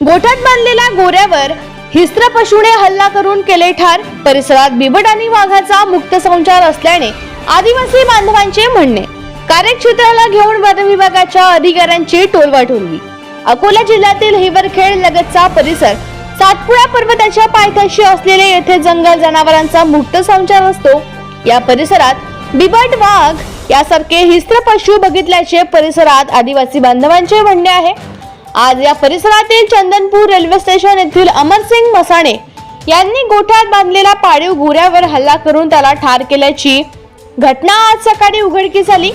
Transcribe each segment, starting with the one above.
गोठ्यात बांधलेल्या गोऱ्यावर हिस्त्र पशुने हल्ला करून केले ठार. परिसरात बिबट आणि वाघाचा मुक्त संचार असल्याने आदिवासी बांधवांचे म्हणणे कार्यक्षेत्राला घेऊन वन विभागाच्या अधिकाऱ्यांची टोलवाटोलवी. अकोला जिल्ह्यातील हिवरखेड लगतचा परिसर सातपुडा पर्वताच्या पायथ्याशी असलेले येथे जंगल जनावरांचा मुक्त संचार असतो. या परिसरात बिबट वाघ यासारखे हिस्त्र पशु बघितल्याचे परिसरात आदिवासी बांधवांचे म्हणणे आहे. आज या परिसरातील चंदनपूर रेल्वे स्टेशन येथील अमरसिंग मसाणे यांनी गोठ्यात बांधलेल्या पाळीव गुऱ्यावर हल्ला करून त्याला ठार केल्याची घटना आज सकाळी उघडकीस आली.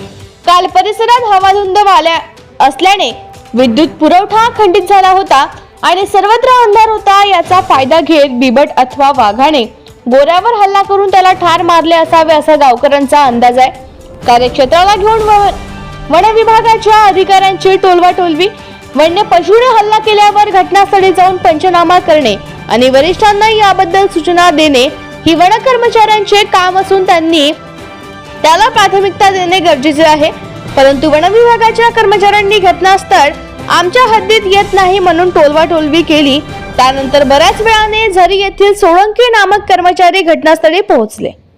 काल परिसरात हवाधुंद वाल्या असल्याने विद्युत पुरवठा खंडित झाला होता. आणि सर्वत्र अंधार होता याचा फायदा घेत बिबट अथवा वाघाने गोऱ्यावर हल्ला करून त्याला ठार मारले असावे असा गावकऱ्यांचा अंदाज आहे. कार्यक्षेत्राला घेऊन व- वन विभागाच्या अधिकाऱ्यांची टोलवाटोलवी वन्य पशुने हल्ला केल्यावर घटनास्थळी जाऊन पंचनामा करणे आणि वरिष्ठांना याबद्दल सूचना देणे ही वन कर्मचाऱ्यांचे काम असून त्यांनी त्याला प्राथमिकता देणे गरजेचे आहे. परंतु वन विभागाच्या कर्मचाऱ्यांनी घटनास्थळ आमच्या हद्दीत येत नाही म्हणून टोलवाटोलवी केली. त्यानंतर बऱ्याच वेळाने झरी येथील सोळंकी नामक कर्मचारी घटनास्थळी पोहोचले.